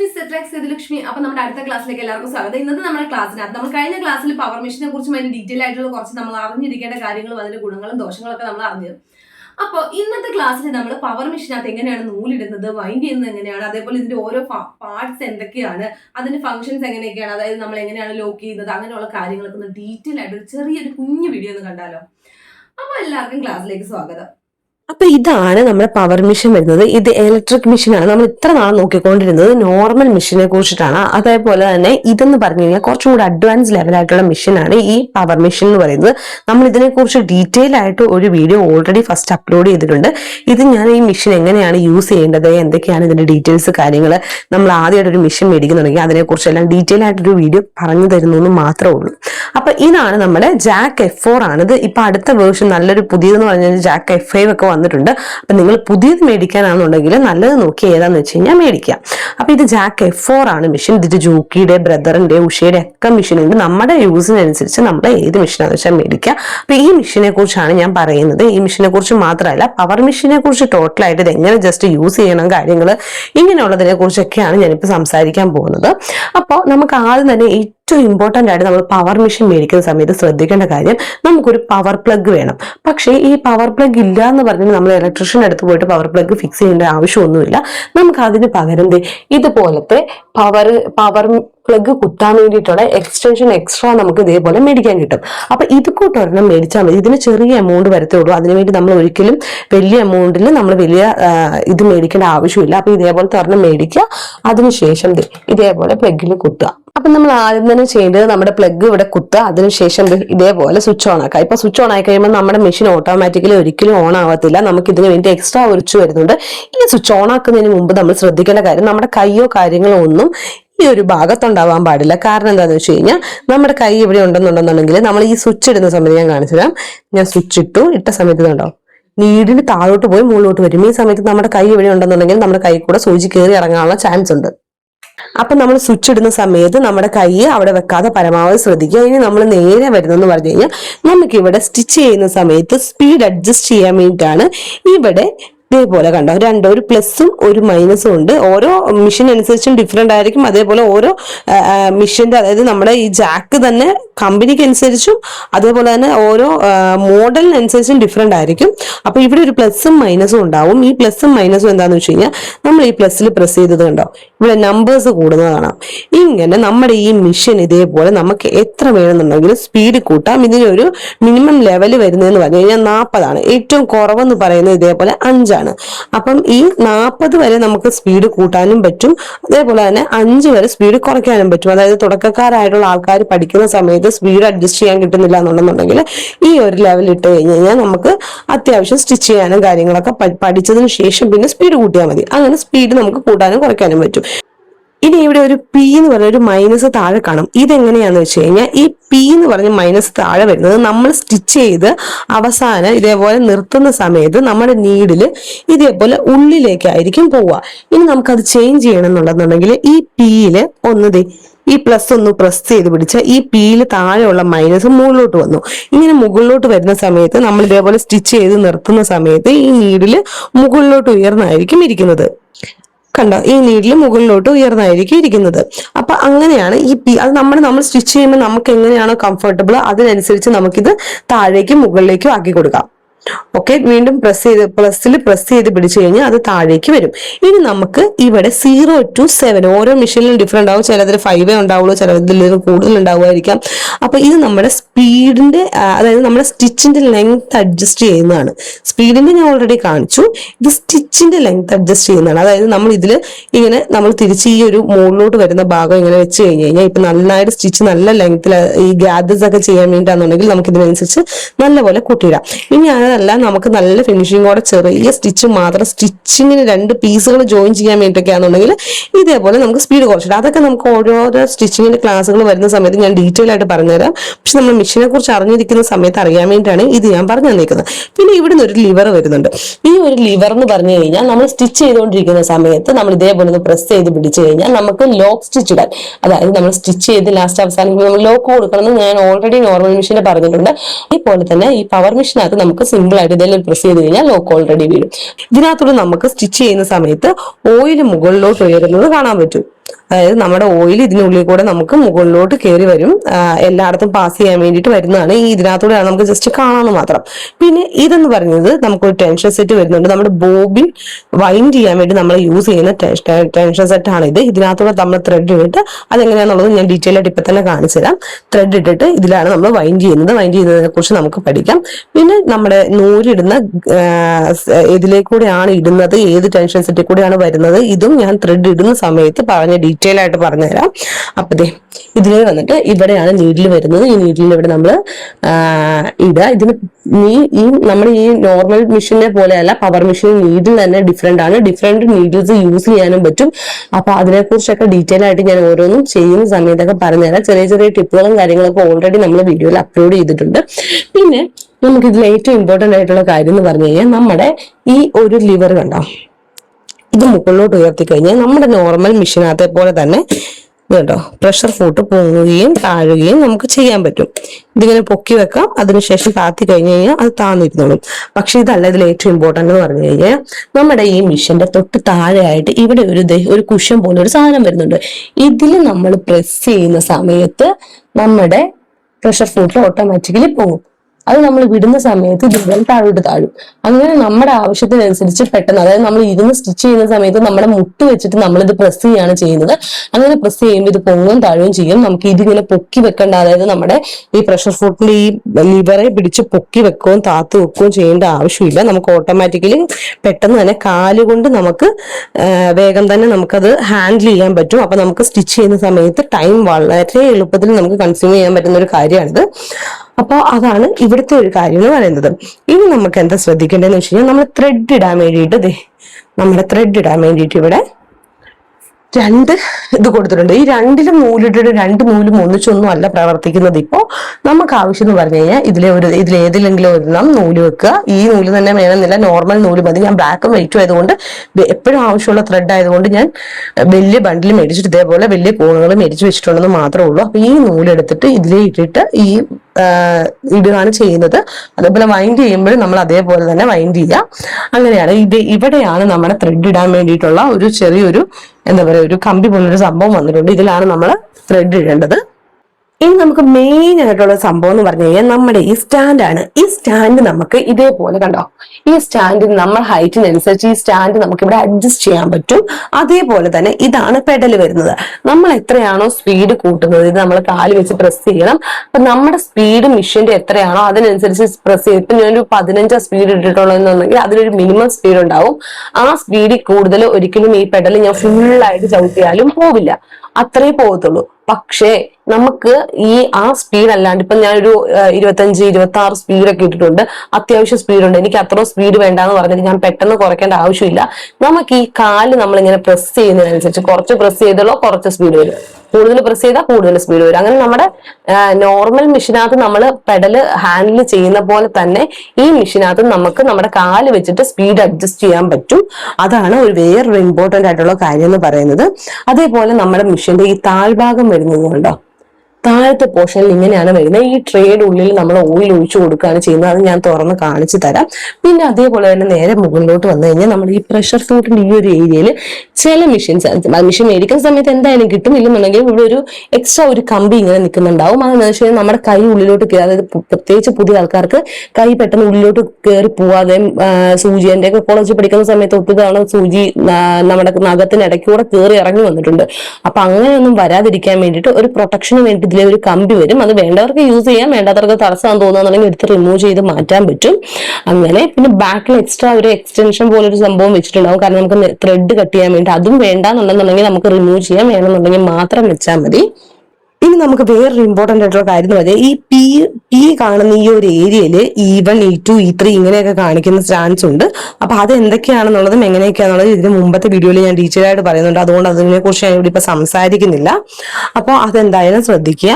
സേതുലക്ഷ്മി അപ്പൊ നമ്മുടെ അടുത്ത ക്ലാസ്സിലേക്ക് എല്ലാവർക്കും സ്വാഗതം. ഇന്നത്തെ നമ്മുടെ ക്ലാസ്സിനകത്ത് നമ്മൾ കഴിഞ്ഞ ക്ലാസ്സിൽ പവർ മെഷീനെ കുറിച്ച് അതിന് ഡീറ്റെയിൽ ആയിട്ടുള്ള കുറച്ച് നമ്മൾ അറിഞ്ഞിരിക്കേണ്ട കാര്യങ്ങളും അതിന്റെ ഗുണങ്ങളും ദോഷങ്ങളും ഒക്കെ നമ്മൾ അറിഞ്ഞു. അപ്പോൾ ഇന്നത്തെ ക്ലാസ്സിൽ നമ്മൾ പവർ മെഷീനകത്ത് എങ്ങനെയാണ് നൂലിടുന്നത് വൈൻഡ് ചെയ്യുന്നത് എങ്ങനെയാണ് അതേപോലെ ഇതിന്റെ ഓരോ പാർട്സ് എന്തൊക്കെയാണ് അതിന്റെ ഫംഗ്ഷൻസ് എങ്ങനെയൊക്കെയാണ് അതായത് നമ്മൾ എങ്ങനെയാണ് ലോക്ക് ചെയ്യുന്നത് അങ്ങനെയുള്ള കാര്യങ്ങളൊക്കെ ഒന്ന് ഡീറ്റെയിൽ ആയിട്ട് ഒരു ചെറിയൊരു കുഞ്ഞു വീഡിയോ ഒന്ന് കണ്ടാലോ. അപ്പോൾ എല്ലാവർക്കും ക്ലാസ്സിലേക്ക് സ്വാഗതം. അപ്പൊ ഇതാണ് നമ്മുടെ പവർ മെഷീൻ വരുന്നത്. ഇത് ഇലക്ട്രിക് മെഷീനാണ് നമ്മൾ ഇത്ര നാൾ നോക്കിക്കൊണ്ടിരുന്നത് നോർമൽ മെഷീനെ കുറിച്ചിട്ടാണ്. അതേപോലെ തന്നെ ഇതെന്ന് പറഞ്ഞു കഴിഞ്ഞാൽ കുറച്ചും കൂടി അഡ്വാൻസ് ലെവലായിട്ടുള്ള മെഷീനാണ് ഈ പവർ മെഷീൻ എന്ന് പറയുന്നത്. നമ്മൾ ഇതിനെക്കുറിച്ച് ഡീറ്റെയിൽ ആയിട്ട് ഒരു വീഡിയോ ഓൾറെഡി ഫസ്റ്റ് അപ്ലോഡ് ചെയ്തിട്ടുണ്ട്. ഇത് ഞാൻ ഈ മെഷീൻ എങ്ങനെയാണ് യൂസ് ചെയ്യേണ്ടത് എന്തൊക്കെയാണ് ഇതിന്റെ ഡീറ്റെയിൽസ് കാര്യങ്ങൾ നമ്മൾ ആദ്യമായിട്ട് ഒരു മെഷീൻ മേടിക്കുന്നുണ്ടെങ്കിൽ അതിനെക്കുറിച്ചെല്ലാം ഡീറ്റെയിൽ ആയിട്ടൊരു വീഡിയോ പറഞ്ഞു തരുന്നു എന്ന് മാത്രമേ ഉള്ളൂ. അപ്പൊ ഇതാണ് നമ്മുടെ ജാക്ക് എഫ് ഫോർ ആണ്. ഇത് ഇപ്പൊ അടുത്ത വേർഷൻ നല്ലൊരു പുതിയതെന്ന് പറഞ്ഞാൽ ജാക്ക് എഫ് ഫൈവ് ഒക്കെ വന്നിട്ടുണ്ട്. അപ്പം നിങ്ങൾ പുതിയത് മേടിക്കാനാണെന്നുണ്ടെങ്കിൽ നല്ലത് നോക്കി ഏതാണെന്ന് വെച്ച് കഴിഞ്ഞാൽ മേടിക്കാം. അപ്പം ഇത് ജാക്ക് എഫ് ഫോർ ആണ് മെഷീൻ ഇതിന്റെ ജൂക്കിയുടെ ബ്രദറിന്റെ ഉഷയുടെ ഒക്കെ മെഷീൻ ഉണ്ട്. നമ്മുടെ യൂസിനനുസരിച്ച് നമ്മൾ ഏത് മെഷീനാന്ന് വെച്ചാൽ മേടിക്കുക അപ്പം ഈ മെഷീനെ കുറിച്ചാണ് ഞാൻ പറയുന്നത്. ഈ മെഷീനെ കുറിച്ച് മാത്രമല്ല പവർ മെഷീനെ കുറിച്ച് ടോട്ടലായിട്ട് ഇത് എങ്ങനെ ജസ്റ്റ് യൂസ് ചെയ്യണം കാര്യങ്ങൾ ഇങ്ങനെയുള്ളതിനെ കുറിച്ചൊക്കെയാണ് ഞാനിപ്പോൾ സംസാരിക്കാൻ പോകുന്നത്. അപ്പോൾ നമുക്ക് ആദ്യം തന്നെ ഏറ്റവും ഇമ്പോർട്ടന്റ് ആയിട്ട് നമ്മൾ പവർ മെഷീൻ മേടിക്കുന്ന സമയത്ത് ശ്രദ്ധിക്കേണ്ട കാര്യം നമുക്കൊരു പവർ പ്ലഗ് വേണം. പക്ഷേ ഈ പവർ പ്ലഗ് ഇല്ല എന്ന് പറഞ്ഞാൽ നമ്മൾ ഇലക്ട്രീഷ്യൻ അടുത്ത് പോയിട്ട് പവർ പ്ലഗ് ഫിക്സ് ചെയ്യേണ്ട ആവശ്യമൊന്നുമില്ല. നമുക്ക് അതിന് പകരം ഇതുപോലത്തെ പവർ പവർ പ്ലഗ് കുത്താൻ വേണ്ടിയിട്ടുള്ള എക്സ്റ്റൻഷൻ എക്സ്ട്രാ നമുക്ക് ഇതേപോലെ മേടിക്കാൻ കിട്ടും. അപ്പൊ ഇത് കൂട്ടൊരെണ്ണം മേടിച്ചാൽ മതി. ഇതിന് ചെറിയ എമൗണ്ട് വരത്തേ ഉള്ളൂ അതിനുവേണ്ടി നമ്മൾ ഒരിക്കലും വലിയ എമൗണ്ടിൽ നമ്മൾ വലിയ ഇത് മേടിക്കേണ്ട ആവശ്യമില്ല. അപ്പൊ ഇതേപോലത്തെ ഒരെണ്ണം മേടിക്കുക. അതിനുശേഷം ഇതേപോലെ പ്ലഗിൽ കുത്തുക. അപ്പൊ നമ്മൾ ആദ്യം തന്നെ ചെയ്യേണ്ടത് നമ്മുടെ പ്ലഗ് ഇവിടെ കുത്തുക. അതിനുശേഷം ഇതേപോലെ സ്വിച്ച് ഓൺ ആക്കുക. ഇപ്പൊ സ്വിച്ച് ഓൺ ആയി കഴിയുമ്പോൾ നമ്മുടെ മെഷീൻ ഓട്ടോമാറ്റിക്കലി ഒരിക്കലും ഓൺ ആവത്തില്ല. നമുക്ക് ഇതിന് വേണ്ടി എക്സ്ട്രാ ഒരിച്ചു വരുന്നുണ്ട്. ഈ സ്വിച്ച് ഓൺ ആക്കുന്നതിന് മുമ്പ് നമ്മൾ ശ്രദ്ധിക്കേണ്ട കാര്യം നമ്മുടെ കൈയോ കാര്യങ്ങളോ ഒന്നും ഈ ഒരു ഭാഗത്തുണ്ടാവാൻ പാടില്ല. കാരണം എന്താണെന്ന് വെച്ച് കഴിഞ്ഞാൽ നമ്മുടെ കൈ ഇവിടെ ഉണ്ടെന്നുണ്ടെന്നുണ്ടെങ്കിൽ നമ്മൾ ഈ സ്വിച്ച് ഇടുന്ന സമയത്ത് ഞാൻ കാണിച്ചു തരാം. ഞാൻ സ്വിച്ച് ഇട്ടു. ഇട്ട സമയത്ത് ഇതുണ്ടോ നീഡിന് താഴോട്ട് പോയി മുകളിലോട്ട് വരും. ഈ സമയത്ത് നമ്മുടെ കൈ ഇവിടെ ഉണ്ടെന്നുണ്ടെങ്കിൽ നമ്മുടെ കൈ കൂടെ സൂചി കയറി ഇറങ്ങാനുള്ള ചാൻസ് ഉണ്ട്. അപ്പൊ നമ്മൾ സ്വിച്ച് ഇടുന്ന സമയത്ത് നമ്മുടെ കൈ അവിടെ വെക്കാതെ പരമാവധി ശ്രദ്ധിക്കുക. ഇനി നമ്മൾ നേരെ വരുന്നെന്ന് പറഞ്ഞു കഴിഞ്ഞാൽ നമുക്ക് ഇവിടെ സ്റ്റിച്ച് ചെയ്യുന്ന സമയത്ത് സ്പീഡ് അഡ്ജസ്റ്റ് ചെയ്യാൻ വേണ്ടിയിട്ടാണ് ഇവിടെ ഇതേപോലെ കണ്ടോ? രണ്ട് ഒരു പ്ലസും ഒരു മൈനസും ഉണ്ട്. ഓരോ മിഷൻ അനുസരിച്ചും ഡിഫറെന്റ് ആയിരിക്കും. അതേപോലെ ഓരോ മിഷീന്റെ അതായത് നമ്മുടെ ഈ ജാക്ക് തന്നെ കമ്പനിക്ക് അനുസരിച്ചും അതേപോലെ തന്നെ ഓരോ മോഡലിനനുസരിച്ചും ഡിഫറെന്റ് ആയിരിക്കും. അപ്പോൾ ഇവിടെ ഒരു പ്ലസും മൈനസും ഉണ്ടാവും. ഈ പ്ലസും മൈനസും എന്താണെന്ന് വെച്ച് കഴിഞ്ഞാൽ നമ്മൾ ഈ പ്ലസ്സിൽ പ്രസ് ചെയ്തത് കണ്ടോ? ഇവിടെ നമ്പേഴ്സ് കൂടുന്നത് കാണാം. ഇങ്ങനെ നമ്മുടെ ഈ മിഷൻ ഇതേപോലെ നമുക്ക് എത്ര വേണമെന്നുണ്ടെങ്കിലും സ്പീഡ് കൂട്ടാം. ഇതിനൊരു മിനിമം ലെവൽ വരുന്നതെന്ന് പറഞ്ഞു കഴിഞ്ഞാൽ നാൽപ്പതാണ് ഏറ്റവും കുറവെന്ന് പറയുന്നത് ഇതേപോലെ അഞ്ചാണ്. അപ്പം ഈ നാൽപ്പത് വരെ നമുക്ക് സ്പീഡ് കൂട്ടാനും പറ്റും. അതേപോലെ തന്നെ അഞ്ച് വരെ സ്പീഡ് കുറയ്ക്കാനും പറ്റും. അതായത് തുടക്കക്കാരായിട്ടുള്ള ആൾക്കാർ പഠിക്കുന്ന സമയത്ത് സ്പീഡ് അഡ്ജസ്റ്റ് ചെയ്യാൻ കിട്ടുന്നില്ല എന്നുണ്ടെന്നുണ്ടെങ്കിൽ ഈ ഒരു ലെവൽ ഇട്ട് കഴിഞ്ഞ് കഴിഞ്ഞാൽ നമുക്ക് അത്യാവശ്യം സ്റ്റിച്ച് ചെയ്യാനും കാര്യങ്ങളൊക്കെ പഠിച്ചതിന് ശേഷം പിന്നെ സ്പീഡ് കൂട്ടിയാൽ മതി. അങ്ങനെ സ്പീഡ് നമുക്ക് കൂട്ടാനും കുറയ്ക്കാനും പറ്റും. ഇനി ഇവിടെ ഒരു പി എന്ന് പറഞ്ഞ ഒരു മൈനസ് താഴെ കാണും. ഇതെങ്ങനെയാന്ന് വെച്ച് കഴിഞ്ഞാൽ ഈ പി എന്ന് പറഞ്ഞ മൈനസ് താഴെ വരുന്നത് നമ്മൾ സ്റ്റിച്ച് ചെയ്ത് അവസാനം ഇതേപോലെ നിർത്തുന്ന സമയത്ത് നമ്മുടെ നീഡിൽ ഇതേപോലെ ഉള്ളിലേക്കായിരിക്കും പോവുക. ഇനി നമുക്കത് ചേഞ്ച് ചെയ്യണം എന്നുള്ളതെന്നുണ്ടെങ്കിൽ ഈ പിയിൽ ഒന്ന് ദേ ഈ പ്ലസ് ഒന്ന് പ്രസ് ചെയ്ത് പിടിച്ച ഈ പിയിൽ താഴെയുള്ള മൈനസ് മുകളിലോട്ട് വന്നു. ഇങ്ങനെ മുകളിലോട്ട് വരുന്ന സമയത്ത് നമ്മൾ ഇതേപോലെ സ്റ്റിച്ച് ചെയ്ത് നിർത്തുന്ന സമയത്ത് ഈ നീഡിൽ മുകളിലോട്ട് ഉയർന്നായിരിക്കും ഇരിക്കുന്നത്. കണ്ടോ? ഈ നീഡിൽ മുകളിലോട്ട് ഉയർന്നായിരിക്കും ഇരിക്കുന്നത്. അപ്പൊ അങ്ങനെയാണ് ഈ പി അത് നമ്മൾ നമ്മൾ സ്റ്റിച്ച് ചെയ്യുമ്പോൾ നമുക്ക് എങ്ങനെയാണോ കംഫർട്ടബിൾ അതിനനുസരിച്ച് നമുക്കിത് താഴേക്കും മുകളിലേക്കും ആക്കി കൊടുക്കാം. ഓക്കെ വീണ്ടും പ്രസ് ചെയ്ത് പ്ലസ്സിൽ പ്രസ് ചെയ്ത് പിടിച്ചു കഴിഞ്ഞാൽ അത് താഴേക്ക് വരും. ഇനി നമുക്ക് ഇവിടെ സീറോ ടു സെവൻ ഓരോ മെഷീനിലും ഡിഫറെന്റ് ആവും. ചിലതിൽ ഫൈവേ ഉണ്ടാവുള്ളൂ ചിലതിൽ കൂടുതൽ ഉണ്ടാവുമായിരിക്കാം അപ്പോൾ ഇത് നമ്മുടെ സ്പീഡിന്റെ അതായത് നമ്മുടെ സ്റ്റിച്ചിന്റെ ലെങ്ത് അഡ്ജസ്റ്റ് ചെയ്യുന്നതാണ്. സ്പീഡിന്റെ ഞാൻ ഓൾറെഡി കാണിച്ചു. ഇത് സ്റ്റിച്ചിന്റെ ലെങ്ത് അഡ്ജസ്റ്റ് ചെയ്യുന്നതാണ്. അതായത് നമ്മൾ ഇതിൽ ഇങ്ങനെ നമ്മൾ തിരിച്ച് ഈ ഒരു മുകളിലോട്ട് വരുന്ന ഭാഗം ഇങ്ങനെ വെച്ച് കഴിഞ്ഞ് കഴിഞ്ഞാൽ ഇപ്പൊ നന്നായിട്ട് സ്റ്റിച്ച് നല്ല ലെങ്ത്തിൽ ഈ ഗ്യാദേഴ്സ് ഒക്കെ ചെയ്യാൻ വേണ്ടിയിട്ടാണെന്നുണ്ടെങ്കിൽ നമുക്ക് ഇതിനനുസരിച്ച് നല്ലപോലെ കൂട്ടിയിടാം. ഇനി അതല്ല നമുക്ക് നല്ല ഫിനിഷിങ്ങോടെ ചെറിയ സ്റ്റിച്ച് മാത്രം സ്റ്റിച്ചിങ്ങിന് രണ്ട് പീസുകൾ ജോയിൻ ചെയ്യാൻ വേണ്ടിയിട്ടൊക്കെയാണെന്നുണ്ടെങ്കിൽ ഇതേപോലെ നമുക്ക് സ്പീഡ് കുറച്ചിട്ട് അതൊക്കെ നമുക്ക് ഓരോരോ സ്റ്റിച്ചിങ്ങിന്റെ ക്ലാസ്സുകൾ വരുന്ന സമയത്ത് ഞാൻ ഡീറ്റെയിൽ ആയിട്ട് പറഞ്ഞുതരാം. പക്ഷെ നമ്മൾ മെഷീനെ കുറിച്ച് അറിഞ്ഞിരിക്കുന്ന സമയത്ത് അറിയാൻ വേണ്ടിയിട്ടാണ് ഇത് ഞാൻ പറഞ്ഞു തന്നിരിക്കുന്നത് പിന്നെ ഇവിടുന്ന് ഒരു ലിവർ വരുന്നുണ്ട്. ഈ ഒരു ലിവർ എന്ന് പറഞ്ഞു കഴിഞ്ഞാൽ നമ്മൾ സ്റ്റിച്ച് ചെയ്തുകൊണ്ടിരിക്കുന്ന സമയത്ത് നമ്മൾ ഇതേപോലെ ഒന്ന് പ്രസ് ചെയ്ത് പിടിച്ചു കഴിഞ്ഞാൽ നമുക്ക് ലോക്ക് സ്റ്റിച്ച് ഇടാൻ അതായത് നമ്മൾ സ്റ്റിച്ച് ചെയ്ത് ലാസ്റ്റ് അവസാനിക്കുമ്പോൾ നമ്മൾ ലോക്ക് കൊടുക്കണമെന്ന് ഞാൻ ഓൾറെഡി നോർമൽ മെഷീനെ പറഞ്ഞിട്ടുണ്ട്. ഇതുപോലെ തന്നെ ഈ പവർ മെഷീനകത്ത് നമുക്ക് സിമ്പിൾ ആയിട്ട് ഇതെല്ലാം പ്രസ് ചെയ്ത് കഴിഞ്ഞാൽ ലോക്ക് ഓൾറെഡി വീഴും. ഇതിനകത്തോട് നമുക്ക് സ്റ്റിച്ച് ചെയ്യുന്ന സമയത്ത് ഓയിൽ മുകളിലോട്ട് ഉയരുന്നത് കാണാൻ പറ്റും. അതായത് നമ്മുടെ ഓയിൽ ഇതിനുള്ളിൽ കൂടെ നമുക്ക് മുകളിലോട്ട് കയറി വരും. എല്ലായിടത്തും പാസ് ചെയ്യാൻ വേണ്ടിയിട്ട് വരുന്നതാണ്. ഈ ഇതിനകത്തൂടെയാണ് നമുക്ക് ജസ്റ്റ് കാണാമെന്ന് മാത്രം. പിന്നെ ഇതെന്ന് പറയുന്നത് നമുക്കൊരു ടെൻഷൻ സെറ്റ് വരുന്നുണ്ട്. നമ്മുടെ ബോബിൻ വൈൻഡ് ചെയ്യാൻ വേണ്ടി നമ്മൾ യൂസ് ചെയ്യുന്ന ടെൻഷൻ സെറ്റ് ആണ് ഇത്. ഇതിനകത്തൂടെ നമ്മൾ ത്രെഡ് ഇട്ടിട്ട് അതെങ്ങനെയാണെന്നുള്ളത് ഞാൻ ഡീറ്റെയിൽ ആയിട്ട് ഇപ്പൊ തന്നെ കാണിച്ചു തരാം. ത്രെഡ് ഇട്ടിട്ട് ഇതിലാണ് നമ്മൾ വൈൻഡ് ചെയ്യുന്നത്. വൈൻഡ് ചെയ്യുന്നതിനെ കുറിച്ച് നമുക്ക് പഠിക്കാം. പിന്നെ നമ്മുടെ സ് ഇതിലേക്കൂടെയാണ് ഇടുന്നത്. ഏത് ടെൻഷൻ സെറ്റിൽ കൂടെയാണ് വരുന്നത്? ഇതും ഞാൻ ത്രെഡ് ഇടുന്ന സമയത്ത് പറഞ്ഞ ഡീറ്റെയിൽ ആയിട്ട് പറഞ്ഞുതരാം. അപ്പൊ ദേ ഇതിലേ വന്നിട്ട് ഇവിടെയാണ് നീഡിൽ വരുന്നത്. ഈ നീഡിൽ ഇവിടെ നമ്മൾ ഇടുക ഇതിന് നീ ഈ നമ്മൾ ഈ നോർമൽ മെഷീനെ പോലെയല്ല പവർ മെഷീൻ നീഡിൽ തന്നെ ഡിഫറെന്റ് ആണ്. ഡിഫറെന്റ് നീഡിൽസ് യൂസ് ചെയ്യാനും പറ്റും. അപ്പൊ അതിനെക്കുറിച്ചൊക്കെ ഡീറ്റെയിൽ ആയിട്ട് ഞാൻ ഓരോന്നും ചെയ്യുന്ന സമയത്തൊക്കെ പറഞ്ഞുതരാം. ചെറിയ ചെറിയ ടിപ്പുകളും കാര്യങ്ങളൊക്കെ ഓൾറെഡി നമ്മൾ വീഡിയോയിൽ അപ്ലോഡ് ചെയ്തിട്ടുണ്ട്. പിന്നെ നമുക്ക് ഇതിൽ ഏറ്റവും ഇമ്പോർട്ടന്റ് ആയിട്ടുള്ള കാര്യം എന്ന് പറഞ്ഞു കഴിഞ്ഞാൽ നമ്മുടെ ഈ ഒരു ലിവർ കണ്ടോ? ഇത് മുകളിലോട്ട് ഉയർത്തി കഴിഞ്ഞാൽ നമ്മുടെ നോർമൽ മെഷീനകത്തെ പോലെ തന്നെ കേട്ടോ പ്രഷർ ഫുട്ട് പൊങ്ങുകയും താഴുകയും നമുക്ക് ചെയ്യാൻ പറ്റും. ഇതിങ്ങനെ പൊക്കി വെക്കാം അതിനുശേഷം താത്തി കഴിഞ്ഞ് കഴിഞ്ഞാൽ അത് താന്നിരുന്നോളും. പക്ഷെ ഇതല്ല ഇതിൽ ഏറ്റവും ഇമ്പോർട്ടന്റ് എന്ന് പറഞ്ഞു കഴിഞ്ഞാൽ നമ്മുടെ ഈ മിഷന്റെ തൊട്ട് താഴെയായിട്ട് ഇവിടെ ഒരു ഒരു കുഷൻ പോലെ ഒരു സാധനം വരുന്നുണ്ട്. ഇതിൽ നമ്മൾ പ്രസ് ചെയ്യുന്ന സമയത്ത് നമ്മുടെ പ്രഷർ ഫുട്ട് ഓട്ടോമാറ്റിക്കലി പോകും അത് നമ്മൾ വിടുന്ന സമയത്ത് ഇതിൽ താഴോട്ട് താഴും. അങ്ങനെ നമ്മുടെ ആവശ്യത്തിനനുസരിച്ച് പെട്ടെന്ന് അതായത് നമ്മൾ ഇരുന്ന് സ്റ്റിച്ച് ചെയ്യുന്ന സമയത്ത് നമ്മുടെ മുട്ട് വെച്ചിട്ട് നമ്മൾ ഇത് പ്രസ് ചെയ്യാണ് ചെയ്യുന്നത്. അങ്ങനെ പ്രസ് ചെയ്യുമ്പോൾ ഇത് പൊങ്ങും താഴുകയും ചെയ്യും. നമുക്ക് ഇതിങ്ങനെ പൊക്കി വെക്കേണ്ട അതായത് നമ്മുടെ ഈ പ്രഷർ ഫുഡിന്റെ ഈ ലിവറെ പിടിച്ച് പൊക്കി വെക്കുകയും താത്ത് വെക്കുകയും ചെയ്യേണ്ട ആവശ്യമില്ല. നമുക്ക് ഓട്ടോമാറ്റിക്കലി പെട്ടെന്ന് തന്നെ കാലുകൊണ്ട് നമുക്ക് വേഗം തന്നെ നമുക്കത് ഹാൻഡിൽ ചെയ്യാൻ പറ്റും. അപ്പൊ നമുക്ക് സ്റ്റിച്ച് ചെയ്യുന്ന സമയത്ത് ടൈം വളരെ എളുപ്പത്തിൽ നമുക്ക് കൺസ്യൂം ചെയ്യാൻ പറ്റുന്ന ഒരു കാര്യമാണിത്. അപ്പോൾ അതാണ് ഇവിടുത്തെ ഒരു കാര്യം എന്ന് പറയുന്നത്. ഇനി നമുക്ക് എന്താ ശ്രദ്ധിക്കേണ്ടതെന്ന് വെച്ച് കഴിഞ്ഞാൽ നമ്മൾ ത്രെഡ് ഇടാൻ വേണ്ടിയിട്ട് ദേ നമ്മുടെ ത്രെഡ് ഇടാൻ വേണ്ടിയിട്ട് ഇവിടെ രണ്ട് ഇത് കൊടുത്തിട്ടുണ്ട്. ഈ രണ്ടിലും നൂലിട്ടിട്ട് രണ്ട് നൂലും ഒന്നിച്ചൊന്നും അല്ല പ്രവർത്തിക്കുന്നത് ഇപ്പോൾ നമുക്ക് ആവശ്യം എന്ന് പറഞ്ഞു കഴിഞ്ഞാൽ ഇതിലെ ഒരു ഇതിൽ ഏതിലെങ്കിലും ഒരെണ്ണം നൂൽ വെക്കുക. ഈ നൂൽ തന്നെ വേണമെന്നില്ല. നോർമൽ നൂൽ മതി. ഞാൻ ബ്ലാക്കും വൈറ്റും ആയതുകൊണ്ട് എപ്പോഴും ആവശ്യമുള്ള ത്രെഡ് ആയതുകൊണ്ട് ഞാൻ വലിയ ബണ്ടിൽ മേടിച്ചിട്ട് ഇതേപോലെ വലിയ കോണുകൾ മേടിച്ച് വെച്ചിട്ടുണ്ടെന്ന് മാത്രമേ ഉള്ളൂ. അപ്പൊ ഈ നൂലെടുത്തിട്ട് ഇതിലേ ഇട്ടിട്ട് ഈ ഇടുകയാണ് ചെയ്യുന്നത്. അതേപോലെ വൈൻഡ് ചെയ്യുമ്പോഴും നമ്മൾ അതേപോലെ തന്നെ വൈൻഡ് ചെയ്യുക. അങ്ങനെയാണ്. ഇത് ഇവിടെയാണ് നമ്മുടെ ത്രെഡ് ഇടാൻ വേണ്ടിയിട്ടുള്ള ഒരു ചെറിയൊരു എന്താ പറയുക ഒരു കമ്പി പോലൊരു സംഭവം വന്നിട്ടുണ്ട്. ഇതിലാണ് നമ്മൾ ത്രെഡ് ഇടേണ്ടത്. ഇനി നമുക്ക് മെയിൻ ആയിട്ടുള്ള സംഭവം എന്ന് പറഞ്ഞു കഴിഞ്ഞാൽ നമ്മുടെ ഈ സ്റ്റാൻഡ് ആണ്. ഈ സ്റ്റാൻഡ് നമുക്ക് ഇതേപോലെ കണ്ടോ? ഈ സ്റ്റാൻഡ് നമ്മൾ ഹൈറ്റിനനുസരിച്ച് ഈ സ്റ്റാൻഡ് നമുക്ക് ഇവിടെ അഡ്ജസ്റ്റ് ചെയ്യാൻ പറ്റും. അതേപോലെ തന്നെ ഇതാണ് പെഡൽ വരുന്നത്. നമ്മൾ എത്രയാണോ സ്പീഡ് കൂട്ടുന്നത് ഇത് നമ്മൾ കാൽ വെച്ച് പ്രസ് ചെയ്യണം. അപ്പൊ നമ്മുടെ സ്പീഡ് മെഷീന്റെ എത്രയാണോ അതിനനുസരിച്ച് പ്രസ് ചെയ്യും ഇപ്പൊ ഞാനൊരു പതിനഞ്ചാ സ്പീഡ് ഇട്ടിട്ടുള്ളതെന്നുണ്ടെങ്കിൽ അതിനൊരു മിനിമം സ്പീഡ് ഉണ്ടാവും. ആ സ്പീഡിൽ കൂടുതൽ ഒരിക്കലും ഈ പെഡൽ ഞാൻ ഫുള്ളായിട്ട് ചവിട്ടിയാലും പോവില്ല. അത്രേ പോകത്തുള്ളൂ. പക്ഷേ നമുക്ക് ഈ ആ സ്പീഡ് അല്ലാണ്ട് ഇപ്പൊ ഞാനൊരു ഇരുപത്തഞ്ച് ഇരുപത്തി ആറ് സ്പീഡൊക്കെ ഇട്ടിട്ടുണ്ട്. അത്യാവശ്യം സ്പീഡുണ്ട് എനിക്ക് അത്ര സ്പീഡ് വേണ്ടാന്ന് പറഞ്ഞിട്ട് ഞാൻ പെട്ടെന്ന് കുറയ്ക്കേണ്ട ആവശ്യമില്ല. നമുക്ക് ഈ കാൽ നമ്മളിങ്ങനെ പ്രസ് ചെയ്യുന്നതിനനുസരിച്ച് കുറച്ച് പ്രസ് ചെയ്തല്ലോ കുറച്ച് സ്പീഡ് വരും. കൂടുതൽ പ്രസ് ചെയ്താൽ കൂടുതൽ സ്പീഡ് വരും. അങ്ങനെ നമ്മുടെ നോർമൽ മെഷീനകത്ത് നമ്മൾ പെഡൽ ഹാൻഡിൽ ചെയ്യുന്ന പോലെ തന്നെ ഈ മെഷീനകത്ത് നമുക്ക് നമ്മുടെ കാൽ വെച്ചിട്ട് സ്പീഡ് അഡ്ജസ്റ്റ് ചെയ്യാൻ പറ്റും. അതാണ് ഒരു വേറൊരു ഇമ്പോർട്ടന്റ് ആയിട്ടുള്ള കാര്യം എന്ന് പറയുന്നത്. അതേപോലെ നമ്മുടെ മെഷീന്റെ ഈ താഴ്ഭാഗം വരുന്നത് കണ്ടോ? താഴത്തെ പോർഷനിൽ ഇങ്ങനെയാണ് വരുന്നത്. ഈ ട്രേഡ് ഉള്ളിൽ നമ്മൾ ഓയിൽ ഒഴിച്ചു കൊടുക്കുകയാണ് ചെയ്യുന്നത്. അത് ഞാൻ തുറന്ന് കാണിച്ചു തരാം. പിന്നെ അതേപോലെ തന്നെ നേരെ മുകളിലോട്ട് വന്നു കഴിഞ്ഞാൽ നമ്മൾ ഈ പ്രഷർ ഫ്ലൂട്ടിന്റെ ഈ ഒരു ഏരിയയിൽ ചില മെഷീൻസ് മെഷീൻ മേടിക്കുന്ന സമയത്ത് എന്തായാലും കിട്ടും ഇല്ലെന്നുണ്ടെങ്കിൽ ഇവിടെ ഒരു എക്സ്ട്രാ ഒരു കമ്പി ഇങ്ങനെ നിൽക്കുന്നുണ്ടാവും. അതെന്ന് വെച്ച് കഴിഞ്ഞാൽ നമ്മുടെ കൈ ഉള്ളിലോട്ട് കയറി അതായത് പ്രത്യേകിച്ച് പുതിയ ആൾക്കാർക്ക് കൈ പെട്ടെന്ന് ഉള്ളിലോട്ട് കയറി പോവാതെ സൂചി എന്റെ ഒക്കെ കോളേജിൽ പഠിക്കുന്ന സമയത്ത് ഒത്തിരി സൂചി നമ്മുടെ നഗത്തിന് ഇടയ്ക്കൂടെ കയറി ഇറങ്ങി വന്നിട്ടുണ്ട്. അപ്പൊ അങ്ങനെയൊന്നും വരാതിരിക്കാൻ വേണ്ടിയിട്ട് ഒരു പ്രൊട്ടക്ഷന് വേണ്ടി ഇതിലെ ഒരു കമ്പി വരും. അത് വേണ്ടവർക്ക് യൂസ് ചെയ്യാം. വേണ്ടാത്തവർക്ക് തടസ്സം തോന്നുകയാണെന്നുണ്ടെങ്കിൽ എടുത്ത് റിമൂവ് ചെയ്ത് മാറ്റാൻ പറ്റും. അങ്ങനെ പിന്നെ ബാക്കിൽ എക്സ്ട്രാ ഒരു എക്സ്റ്റൻഷൻ പോലെ ഒരു സംഭവം വെച്ചിട്ടുണ്ടാവും. കാരണം നമുക്ക് ത്രെഡ് കട്ട് ചെയ്യാൻ വേണ്ടി അതും വേണ്ടാന്നുണ്ടെന്നുണ്ടെങ്കിൽ നമുക്ക് റിമൂവ് ചെയ്യാം. വേണമെന്നുണ്ടെങ്കിൽ മാത്രം വെച്ചാൽ മതി. ഇനി നമുക്ക് വേറൊരു ഇമ്പോർട്ടന്റ് ആയിട്ടുള്ള കാര്യം എന്ന് ഈ പി പി കാണുന്ന ഈ ഒരു ഏരിയയിൽ E one E two E three ഇങ്ങനെയൊക്കെ കാണിക്കുന്ന ചാൻസ് ഉണ്ട്. അപ്പോൾ അത് എന്തൊക്കെയാണെന്നുള്ളതും എങ്ങനെയൊക്കെയാണെന്നുള്ളത് ഇതിന് മുമ്പത്തെ വീഡിയോയിൽ ഞാൻ ഡീറ്റെയിൽ ആയിട്ട് പറയുന്നുണ്ട്. അതുകൊണ്ട് അതിനെക്കുറിച്ച് ഞാൻ ഇവിടെ ഇപ്പൊ സംസാരിക്കുന്നില്ല. അപ്പോൾ അതെന്തായാലും ശ്രദ്ധിക്കുക.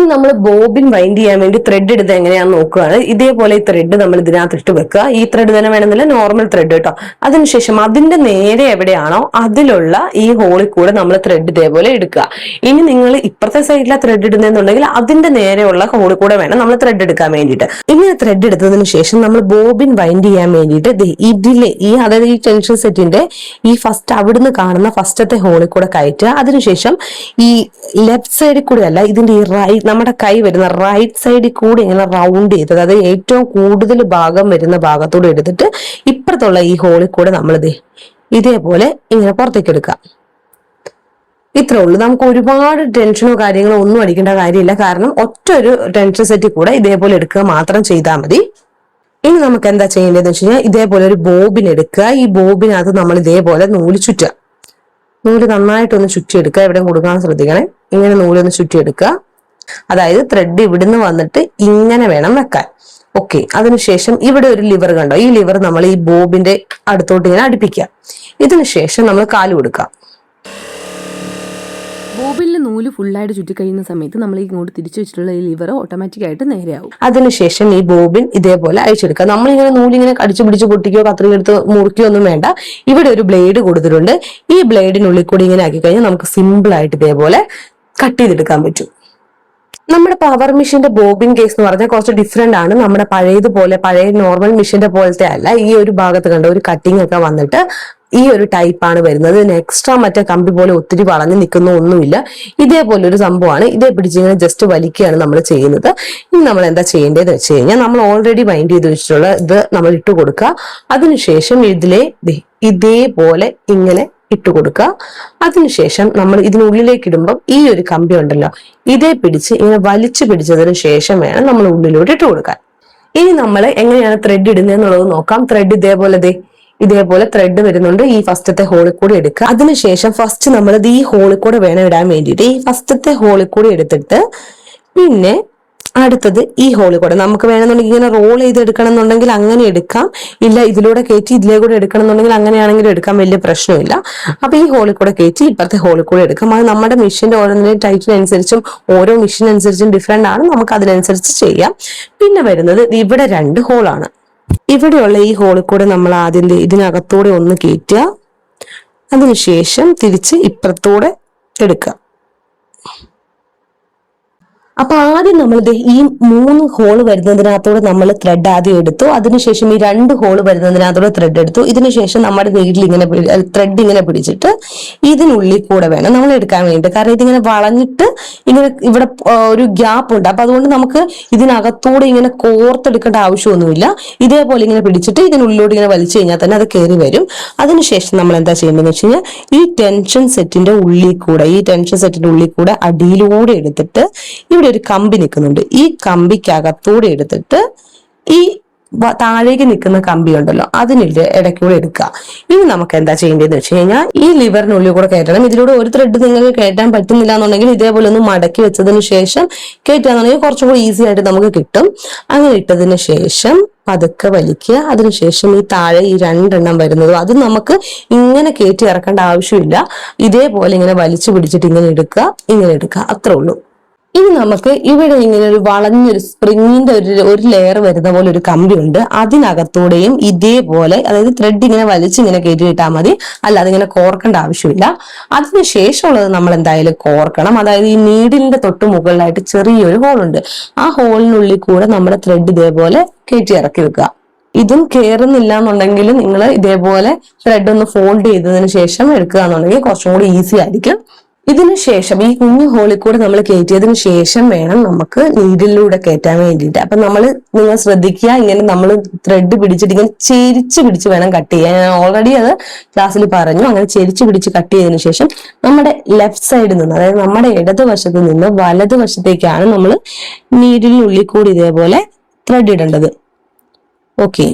ഇനി നമ്മൾ ബോബിൻ വൈൻഡ് ചെയ്യാൻ വേണ്ടി ത്രെഡ് എടുത്ത് എങ്ങനെയാന്ന് നോക്കുകയാണ് ഇതേപോലെ ഈ ത്രെഡ് നമ്മൾ ഇതിനകത്ത് ഇട്ട് വെക്കുക. ഈ ത്രെഡ് തന്നെ വേണമെന്നില്ല നോർമൽ ത്രെഡ് കേട്ടോ. അതിനുശേഷം അതിന്റെ നേരെ എവിടെയാണോ അതിലുള്ള ഈ ഹോളിൽ കൂടെ നമ്മൾ ത്രെഡ് ഇതേപോലെ എടുക്കുക. ഇനി നിങ്ങൾ ഇപ്പുറത്തെ സൈഡിലെ ത്രെഡ് ഇടുന്നെന്നുണ്ടെങ്കിൽ അതിന്റെ നേരെയുള്ള ഹോളിൽ കൂടെ വേണം നമ്മൾ ത്രെഡ് എടുക്കാൻ വേണ്ടിയിട്ട്. ഇങ്ങനെ ത്രെഡ് എടുത്തതിന് ശേഷം നമ്മൾ ബോബിൻ വൈൻഡ് ചെയ്യാൻ വേണ്ടിയിട്ട് ഇതിലെ ഈ അതായത് ഈ ടെൻഷൻ സെറ്റിന്റെ ഈ ഫസ്റ്റ് അവിടുന്ന് കാണുന്ന ഫസ്റ്റത്തെ ഹോളിൽ കൂടെ കയറ്റുക. അതിനുശേഷം ഈ ലെഫ്റ്റ് സൈഡിൽ കൂടെ അല്ല ഇതിന്റെ ഈ റൈറ്റ് നമ്മുടെ കൈ വരുന്ന റൈറ്റ് സൈഡിൽ കൂടി ഇങ്ങനെ റൗണ്ട് ചെയ്ത് അതായത് ഏറ്റവും കൂടുതൽ ഭാഗം വരുന്ന ഭാഗത്തൂടെ എടുത്തിട്ട് ഇപ്പുറത്തുള്ള ഈ ഹോളിൽ കൂടെ നമ്മൾ ദേ ഇതേപോലെ ഇങ്ങനെ പുറത്തേക്ക് എടുക്കുക. ഇത്രേ ഉള്ളൂ. നമുക്ക് ഒരുപാട് ടെൻഷനോ കാര്യങ്ങളോ ഒന്നും അടിക്കേണ്ട കാര്യമില്ല. കാരണം ഒറ്റ ഒരു ടെൻഷൻ സെറ്റിൽ കൂടെ ഇതേപോലെ എടുക്കുക മാത്രം ചെയ്താൽ മതി. ഇനി നമുക്ക് എന്താ ചെയ്യേണ്ടതെന്ന് വെച്ച് കഴിഞ്ഞാൽ ഇതേപോലെ ഒരു ബോബിൻ എടുക്കുക. ഈ ബോബിനകത്ത് നമ്മൾ ഇതേപോലെ നൂൽ ചുറ്റുക. നൂൽ നന്നായിട്ടൊന്ന് ചുറ്റിയെടുക്കുക. എവിടെയും കൊടുക്കാൻ ശ്രദ്ധിക്കണേ. ഇങ്ങനെ നൂലൊന്ന് ചുറ്റിയെടുക്കുക. അതായത് ത്രെഡ് ഇവിടുന്ന് വന്നിട്ട് ഇങ്ങനെ വേണം വെക്കാൻ. ഓക്കെ അതിനുശേഷം ഇവിടെ ഒരു ലിവർ കണ്ടോ? ഈ ലിവർ നമ്മൾ ഈ ബോബിന്റെ അടുത്തോട്ട് ഇങ്ങനെ അടുപ്പിക്കുക. ഇതിനുശേഷം നമ്മൾ കാൽ കൊടുക്കാം ബോബിലിൽ നൂൽ ഫുള്ളായിട്ട് ചുറ്റിക്കഴിയുന്ന സമയത്ത് നമ്മൾ ഇങ്ങോട്ട് തിരിച്ചു വെച്ചിട്ടുള്ള ഈ ലിവർ ഓട്ടോമാറ്റിക്കായിട്ട് നേരെയാവും. അതിനുശേഷം ഈ ബോബിൻ ഇതേപോലെ അഴിച്ചെടുക്കുക. നമ്മളിങ്ങനെ നൂലിങ്ങനെ കടിച്ചു പിടിച്ച് പൊട്ടിക്കോ കത്രിക എടുത്ത് മുറുക്കിയോ ഒന്നും വേണ്ട. ഇവിടെ ഒരു ബ്ലേഡ് കൊടുത്തിട്ടുണ്ട്. ഈ ബ്ലേഡിനുള്ളിൽ കൂടി ഇങ്ങനെ ആക്കി കഴിഞ്ഞാൽ നമുക്ക് സിമ്പിൾ ആയിട്ട് ഇതേപോലെ കട്ട് ചെയ്തെടുക്കാൻ പറ്റും. നമ്മുടെ പവർ മെഷീന്റെ ബോബിൻ കേസ് എന്ന് പറഞ്ഞാൽ കുറച്ച് ഡിഫറെന്റ് ആണ്. നമ്മുടെ പഴയതുപോലെ പഴയ നോർമൽ മെഷീന്റെ പോലത്തെ അല്ല. ഈ ഒരു ഭാഗത്ത് കണ്ട ഒരു കട്ടിംഗ് ഒക്കെ വന്നിട്ട് ഈ ഒരു ടൈപ്പ് ആണ് വരുന്നത്. ഇതിന് എക്സ്ട്രാ മറ്റേ കമ്പി പോലെ ഒത്തിരി വളഞ്ഞു നിൽക്കുന്ന ഒന്നുമില്ല. ഇതേപോലെ ഒരു സംഭവമാണ്. ഇതേ പിടിച്ചിങ്ങനെ ജസ്റ്റ് വലിക്കുകയാണ് നമ്മൾ ചെയ്യുന്നത്. ഇനി നമ്മൾ എന്താ ചെയ്യേണ്ടതെന്ന് വെച്ച് കഴിഞ്ഞാൽ നമ്മൾ ഓൾറെഡി വൈൻഡ് ചെയ്ത് വെച്ചിട്ടുള്ള ഇത് നമ്മൾ ഇട്ട് കൊടുക്കുക. അതിനുശേഷം ഇതിലെ ഇതേപോലെ ഇങ്ങനെ ഇട്ട് കൊടുക്കുക അതിനുശേഷം നമ്മൾ ഇതിനുള്ളിലേക്ക് ഇടുമ്പോൾ ഈ ഒരു കമ്പി ഉണ്ടല്ലോ ഇതേ പിടിച്ച് ഇങ്ങനെ വലിച്ചു പിടിച്ചതിന് ശേഷം വേണം നമ്മൾ ഉള്ളിലോട്ട് ഇട്ട് കൊടുക്കാൻ. ഇനി നമ്മൾ എങ്ങനെയാണ് ത്രെഡ് ഇടുന്നത് എന്നുള്ളത് നോക്കാം. ത്രെഡ് ഇതേപോലെ ദേ ഇതേപോലെ ത്രെഡ് വരുന്നുണ്ട്. ഈ ഫസ്റ്റത്തെ ഹോളിൽ കൂടെ എടുക്കുക. അതിനുശേഷം ഫസ്റ്റ് നമ്മൾ ഈ ഹോളിൽ കൂടെ വേണം ഇടാൻ വേണ്ടിയിട്ട്. ഈ ഫസ്റ്റത്തെ ഹോളിൽ കൂടെ എടുത്തിട്ട് പിന്നെ അടുത്തത് ഈ ഹോളി കൂടെ. നമുക്ക് വേണമെന്നുണ്ടെങ്കിൽ ഇങ്ങനെ റോൾ ചെയ്ത് എടുക്കണം എന്നുണ്ടെങ്കിൽ അങ്ങനെ എടുക്കാം. ഇല്ല ഇതിലൂടെ കയറ്റി ഇതിലേ കൂടെ എടുക്കണം എന്നുണ്ടെങ്കിൽ അങ്ങനെയാണെങ്കിൽ എടുക്കാൻ വലിയ പ്രശ്നമില്ല. അപ്പൊ ഈ ഹോളി കൂടെ കയറ്റി ഇപ്പുറത്തെ ഹോളി കൂടെ എടുക്കാം. അത് നമ്മുടെ മെഷീന്റെ ഓരോന്നിന്റെ ടൈറ്റിനനുസരിച്ചും ഓരോ മെഷീൻ അനുസരിച്ചും ഡിഫറെന്റ് ആണ്. നമുക്ക് അതിനനുസരിച്ച് ചെയ്യാം. പിന്നെ വരുന്നത് ഇവിടെ രണ്ട് ഹോളാണ് ഇവിടെയുള്ള ഈ ഹോളിൽ കൂടെ നമ്മൾ ആദ്യം ഇതിനകത്തൂടെ ഒന്ന് കയറ്റുക. അതിനുശേഷം തിരിച്ച് ഇപ്പുറത്തൂടെ എടുക്കുക. അപ്പൊ ആദ്യം നമ്മൾ ഈ മൂന്ന് ഹോൾ വരുന്നതിനകത്തോടെ നമ്മൾ ത്രെഡ് ആദ്യം എടുത്തു. അതിനുശേഷം ഈ രണ്ട് ഹോൾ വരുന്നതിനകത്തോടെ ത്രെഡ് എടുത്തു. ഇതിനുശേഷം നമ്മുടെ നീഡിൽ ഇങ്ങനെ ത്രെഡ് ഇങ്ങനെ പിടിച്ചിട്ട് ഇതിനുള്ളിൽ കൂടെ വേണം നമ്മൾ എടുക്കാൻ വേണ്ടി കാരണം ഇതിങ്ങനെ വളഞ്ഞിട്ട് ഇങ്ങനെ ഇവിടെ ഒരു ഗ്യാപ്പ് ഉണ്ട്. അപ്പൊ അതുകൊണ്ട് നമുക്ക് ഇതിനകത്തൂടെ ഇങ്ങനെ കോർത്തെടുക്കേണ്ട ആവശ്യമൊന്നുമില്ല. ഇതേപോലെ ഇങ്ങനെ പിടിച്ചിട്ട് ഇതിനുള്ളിലോട്ട് ഇങ്ങനെ വലിച്ചു കഴിഞ്ഞാൽ തന്നെ അത് കയറി വരും. അതിനുശേഷം നമ്മൾ എന്താ ചെയ്യേണ്ടതെന്ന് വെച്ച് കഴിഞ്ഞാൽ ഈ ടെൻഷൻ സെറ്റിന്റെ ഉള്ളിൽ കൂടെ ഈ ടെൻഷൻ സെറ്റിന്റെ ഉള്ളിൽ കൂടെ അടിയിലൂടെ എടുത്തിട്ട് ഇവിടെ ഒരു കമ്പി നിൽക്കുന്നുണ്ട് ഈ കമ്പിക്കകത്തൂടെ എടുത്തിട്ട് ഈ താഴേക്ക് നിൽക്കുന്ന കമ്പി ഉണ്ടല്ലോ അതിനില്ല ഇടയ്ക്കൂടെ എടുക്കുക. ഇനി നമുക്ക് എന്താ ചെയ്യേണ്ടതെന്ന് വെച്ച് കഴിഞ്ഞാൽ ഈ ലിവറിനുള്ളിൽ കൂടെ കയറ്റണം. ഇതിലൂടെ ഒരു ത്രെഡ് നിങ്ങൾക്ക് കയറ്റാൻ പറ്റുന്നില്ല എന്നുണ്ടെങ്കിൽ ഇതേപോലെ ഒന്ന് മടക്കി വെച്ചതിന് ശേഷം കയറ്റാന്നുണ്ടെങ്കിൽ കുറച്ചും കൂടി ഈസി ആയിട്ട് നമുക്ക് കിട്ടും. അങ്ങനെ ഇട്ടതിന് ശേഷം പതുക്കെ വലിക്കുക. അതിനുശേഷം ഈ താഴെ ഈ രണ്ടെണ്ണം വരുന്നതും അത് നമുക്ക് ഇങ്ങനെ കയറ്റി ഇറക്കേണ്ട ആവശ്യമില്ല. ഇതേപോലെ ഇങ്ങനെ വലിച്ചു പിടിച്ചിട്ട് ഇങ്ങനെ എടുക്കുക ഇങ്ങനെ എടുക്കുക. അത്രേ ഉള്ളൂ. ഇനി നമുക്ക് ഇവിടെ ഇങ്ങനെ ഒരു വളഞ്ഞൊരു സ്പ്രിങ്ങിന്റെ ഒരു ഒരു ലെയർ വരുന്ന പോലെ ഒരു കമ്പി ഉണ്ട്. അതിനകത്തൂടെയും ഇതേപോലെ അതായത് ത്രെഡ് ഇങ്ങനെ വലിച്ച് ഇങ്ങനെ കയറ്റിയിട്ടാൽ മതി. അല്ലാതെ ഇങ്ങനെ കോർക്കേണ്ട ആവശ്യമില്ല. അതിനുശേഷമുള്ളത് നമ്മൾ എന്തായാലും കോർക്കണം. അതായത് ഈ നീഡിലിന്റെ തൊട്ട് മുകളിലായിട്ട് ചെറിയൊരു ഹോൾ ഉണ്ട്. ആ ഹോളിനുള്ളിൽ കൂടെ നമ്മുടെ ത്രെഡ് ഇതേപോലെ കയറ്റി ഇറക്കി വെക്കുക. ഇതും കയറുന്നില്ല എന്നുണ്ടെങ്കിൽ നിങ്ങൾ ഇതേപോലെ ത്രെഡ് ഒന്ന് ഫോൾഡ് ചെയ്തതിന് ശേഷം എടുക്കുക എന്നുണ്ടെങ്കിൽ കുറച്ചും കൂടി ഈസി ആയിരിക്കും. ഇതിന് ശേഷം ഈ കുഞ്ഞു ഹോളിൽ കൂടെ നമ്മൾ കയറ്റിയതിനു ശേഷം വേണം നമുക്ക് നീഡിലൂടെ കയറ്റാൻ വേണ്ടിയിട്ട്. അപ്പൊ നമ്മൾ നിങ്ങൾ ശ്രദ്ധിക്കുക ഇങ്ങനെ നമ്മൾ ത്രെഡ് പിടിച്ചിട്ട് ഇങ്ങനെ ചെരിച്ച് പിടിച്ച് വേണം കട്ട് ചെയ്യാൻ. ഞാൻ ഓൾറെഡി അത് ക്ലാസ്സിൽ പറഞ്ഞു. അങ്ങനെ ചെരിച്ച് പിടിച്ച് കട്ട് ചെയ്തതിനു ശേഷം നമ്മുടെ ലെഫ്റ്റ് സൈഡിൽ നിന്ന് അതായത് നമ്മുടെ ഇടതുവശത്ത് നിന്ന് വലതുവശത്തേക്കാണ് നമ്മൾ നീഡിലിനുള്ളിൽ കൂടി ഇതേപോലെ ത്രെഡ് ഇടേണ്ടത്. ഓക്കെ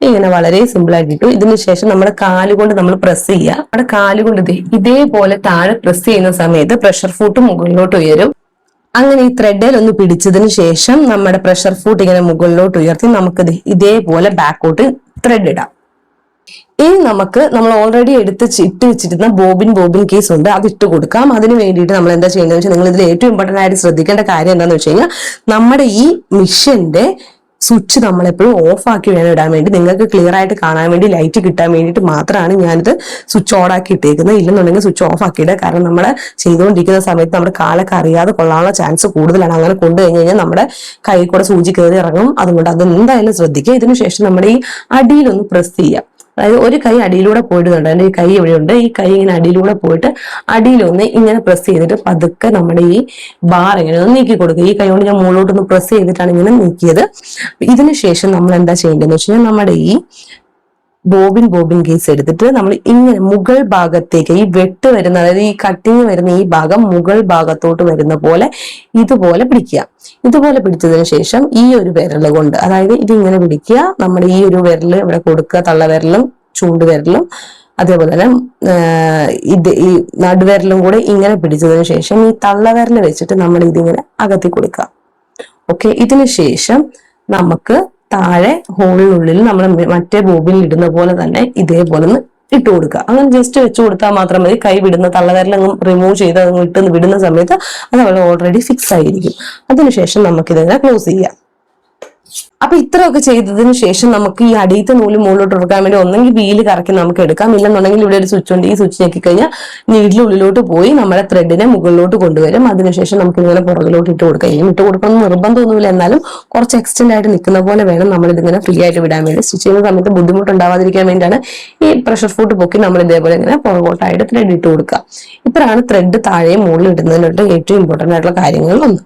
ഇങ്ങനെ വളരെ സിമ്പിൾ ആയിട്ട് ഇതിനു ശേഷം നമ്മുടെ കാലുകൊണ്ട് നമ്മൾ പ്രസ് ചെയ്യുക. നമ്മുടെ കാലുകൊണ്ട് ഇതേ ഇതേപോലെ താഴെ പ്രസ് ചെയ്യുന്ന സമയത്ത് പ്രഷർ ഫൂട്ട് മുകളിലോട്ട് ഉയരും. അങ്ങനെ ഈ ത്രെഡിൽ ഒന്ന് പിടിച്ചതിന് ശേഷം നമ്മുടെ പ്രഷർ ഫൂട്ട് ഇങ്ങനെ മുകളിലോട്ട് ഉയർത്തി നമുക്ക് ഇതേപോലെ ബാക്കോട്ട് ത്രെഡ് ഇടാം. ഇനി നമുക്ക് നമ്മൾ ഓൾറെഡി എടുത്ത് ഇട്ട് വെച്ചിരുന്ന ബോബിൻ ബോബിൻ കേസ് ഉണ്ട്. അത് ഇട്ട് കൊടുക്കാം. അതിന് വേണ്ടിയിട്ട് നമ്മൾ എന്താ ചെയ്യുന്നത് വെച്ചാൽ നിങ്ങൾ ഇതിൽ ഏറ്റവും ഇമ്പോർട്ടന്റ് ആയിട്ട് ശ്രദ്ധിക്കേണ്ട കാര്യം എന്താണെന്ന് വെച്ച് കഴിഞ്ഞാൽ നമ്മുടെ ഈ മിഷന്റെ സ്വിച്ച് നമ്മളെപ്പോഴും ഓഫാക്കി വേണം ഇടാൻ വേണ്ടി. നിങ്ങൾക്ക് ക്ലിയർ ആയിട്ട് കാണാൻ വേണ്ടി ലൈറ്റ് കിട്ടാൻ വേണ്ടിയിട്ട് മാത്രമാണ് ഞാനിത് സ്വിച്ച് ഓൺ ആക്കി ഇട്ടേക്കുന്നത്. ഇല്ലെന്നുണ്ടെങ്കിൽ സ്വിച്ച് ഓഫ് ആക്കി ഇടുക. കാരണം നമ്മൾ ചെയ്തുകൊണ്ടിരിക്കുന്ന സമയത്ത് നമ്മുടെ കാലൊക്കെ അറിയാതെ കൊള്ളാനുള്ള ചാൻസ് കൂടുതലാണ്. അങ്ങനെ കൊണ്ടു കഴിഞ്ഞ് കഴിഞ്ഞാൽ നമ്മുടെ കൈ കൂടെ സൂചി കയറി ഇറങ്ങും. അതുകൊണ്ട് അത് എന്തായാലും ശ്രദ്ധിക്കുക. ഇതിനുശേഷം നമ്മുടെ ഈ അടിയിലൊന്ന് പ്രസ് ചെയ്യുക. അതായത് ഒരു കൈ അടിയിലൂടെ പോയിടുന്നുണ്ട് എന്റെ ഈ കൈ ഇവിടെയുണ്ട്. ഈ കൈ ഇങ്ങനെ അടിയിലൂടെ പോയിട്ട് അടിയിലൊന്ന് ഇങ്ങനെ പ്രസ് ചെയ്തിട്ട് പതുക്കെ നമ്മുടെ ഈ ബാർ ഇങ്ങനെ ഒന്ന് നീക്കി കൊടുക്കുക. ഈ കൈ കൊണ്ട് ഞാൻ മുകളിലോട്ടൊന്ന് പ്രസ് ചെയ്തിട്ടാണ് ഇങ്ങനെ നീക്കിയത്. ഇതിനുശേഷം നമ്മൾ എന്താ ചെയ്യേണ്ടതെന്ന് വെച്ച് കഴിഞ്ഞാൽ നമ്മുടെ ഈ ബോബിൻ ബോബിൻ കേസ് എടുത്തിട്ട് നമ്മൾ ഇങ്ങനെ മുകൾ ഭാഗത്തേക്ക് ഈ വെട്ട് വരുന്ന അതായത് ഈ കട്ടിങ് വരുന്ന ഈ ഭാഗം മുകൾ ഭാഗത്തോട്ട് വരുന്ന പോലെ ഇതുപോലെ പിടിക്കുക. ഇതുപോലെ പിടിച്ചതിന് ശേഷം ഈ ഒരു വിരൽ കൊണ്ട് അതായത് ഇതിങ്ങനെ പിടിക്കുക. നമ്മുടെ ഈ ഒരു വിരൽ ഇവിടെ കൊടുക്കുക തള്ളവിരലും ചൂണ്ടുവിരലും അതേപോലെ തന്നെ ഇത് ഈ നടുവിരലും കൂടെ ഇങ്ങനെ പിടിച്ചതിന് ശേഷം ഈ തള്ളവിരൽ വെച്ചിട്ട് നമ്മൾ ഇതിങ്ങനെ അകത്തി കൊടുക്കുക. ഓക്കെ ഇതിന് ശേഷം നമുക്ക് താഴെ ഹോളിനുള്ളിൽ നമ്മൾ മറ്റേ ബോബിനിൽ ഇടുന്ന പോലെ തന്നെ ഇതേപോലെ ഒന്ന് ഇട്ട് കൊടുക്കുക. അങ്ങനെ ജസ്റ്റ് വെച്ച് കൊടുത്താൽ മാത്രം മതി. കൈ വിടുന്ന തള്ളവിരലങ്ങ് റിമൂവ് ചെയ്ത് അങ്ങ് ഇട്ട് വിടുന്ന സമയത്ത് അത് അവിടെ ഓൾറെഡി ഫിക്സ് ആയിരിക്കും. അതിനുശേഷം നമുക്ക് ഇതിനെ ക്ലോസ് ചെയ്യാം. അപ്പൊ ഇത്രയൊക്കെ ചെയ്തതിന് ശേഷം നമുക്ക് ഈ അടിയത്തെ നൂൽ മുകളിലോട്ട് എടുക്കാൻ വേണ്ടി ഒന്നെങ്കിൽ വീൽ കറക്കി നമുക്ക് എടുക്കാം. ഇല്ലെന്നുണ്ടെങ്കിൽ ഇവിടെ ഒരു സ്വിച്ച് ഉണ്ട്. ഈ സ്വിച്ച് ഞെക്കി കഴിഞ്ഞാൽ നീഡിൽ ഉള്ളിലോട്ട് പോയി നമ്മുടെ ത്രെഡിനെ മുകളിലോട്ട് കൊണ്ടുവരും. അതിനുശേഷം നമുക്ക് ഇങ്ങനെ പുറകിലോട്ട് ഇട്ട് കൊടുക്കാം. ഇനി ഇട്ട് കൊടുക്കണം നിർബന്ധമൊന്നുമില്ല. എന്നാലും കുറച്ച് എക്സ്റ്റെൻഡ് ആയിട്ട് നിൽക്കുന്ന പോലെ വേണം നമ്മൾ ഇതിങ്ങനെ ഫ്രീ ആയിട്ട് വിടാൻ വേണ്ടി. സ്റ്റിച്ച് ചെയ്യുന്ന സമയത്ത് ബുദ്ധിമുട്ടുണ്ടാവാതിരിക്കാൻ വേണ്ടിയാണ് ഈ പ്രഷർ ഫുഡ് പൊക്കി നമ്മൾ ഇതേപോലെ ഇങ്ങനെ പുറകോട്ടായിട്ട് ത്രെഡ് ഇട്ട് കൊടുക്കുക. ഇപ്പോഴാണ് ത്രെഡ് താഴെ മുകളിൽ ഇടുന്നതിനുള്ള ഏറ്റവും ഇമ്പോർട്ടന്റ് ആയിട്ടുള്ള കാര്യങ്ങളിൽ ഒന്ന്.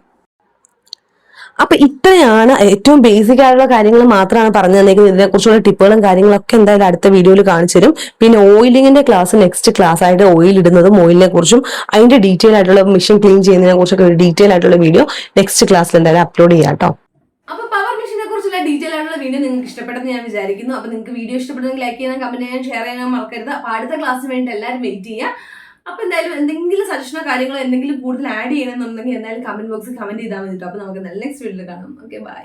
അപ്പൊ ഇത്രയാണ് ഏറ്റവും ബേസിക് ആയിട്ടുള്ള കാര്യങ്ങൾ മാത്രമാണ് പറഞ്ഞു തന്നേക്കുന്നത്. ഇതിനെക്കുറിച്ചുള്ള ടിപ്പുകളും കാര്യങ്ങളൊക്കെ എന്തായാലും അടുത്ത വീഡിയോയിൽ കാണിച്ചു തരും. പിന്നെ ഓയിലിങ്ങിന്റെ ക്ലാസ് നെക്സ്റ്റ് ക്ലാസ് ആയിട്ട് ഓയിൽ ഇടുന്നതും ഓയിലിനെ കുറിച്ചും അതിന്റെ ഡീറ്റെയിൽ ആയിട്ടുള്ള മെഷീൻ ക്ലീൻ ചെയ്യുന്നതിനെ കുറിച്ചൊക്കെ ഒരു ഡീറ്റെയിൽ ആയിട്ടുള്ള വീഡിയോ നെക്സ്റ്റ് ക്ലാസ്സിൽ എന്തായാലും അപ്ലോഡ് ചെയ്യാം കേട്ടോ. പവർ ഡീറ്റെയിൽ ആയിട്ടുള്ള വീഡിയോ നിങ്ങൾക്ക് ഇഷ്ടപ്പെട്ടെന്ന് ഞാൻ വിചാരിക്കുന്നു. അപ്പൊ നിങ്ങൾക്ക് വീഡിയോ ഇഷ്ടപ്പെട്ടെങ്കിൽ ലൈക്ക് ചെയ്യാനും കമന്റ് ചെയ്യാനും ഷെയർ ചെയ്യാനും മറക്കരുത്. അപ്പൊ അടുത്ത ക്ലാസ്സിന് വേണ്ടി എല്ലാവരും വെയിറ്റ് ചെയ്യുക. അപ്പൊ എന്തായാലും എന്തെങ്കിലും സജഷനോ കാര്യങ്ങളോ എന്തെങ്കിലും കൂടുതൽ ആഡ് ചെയ്യണമെന്നുണ്ടെങ്കിൽ എന്തായാലും കമന്റ് ബോക്സിൽ കമന്റ് ചെയ്താൽ മതി കേട്ടോ അപ്പൊ നമുക്ക് നെക്സ്റ്റ് വീഡിയോയിൽ കാണാം. Okay bye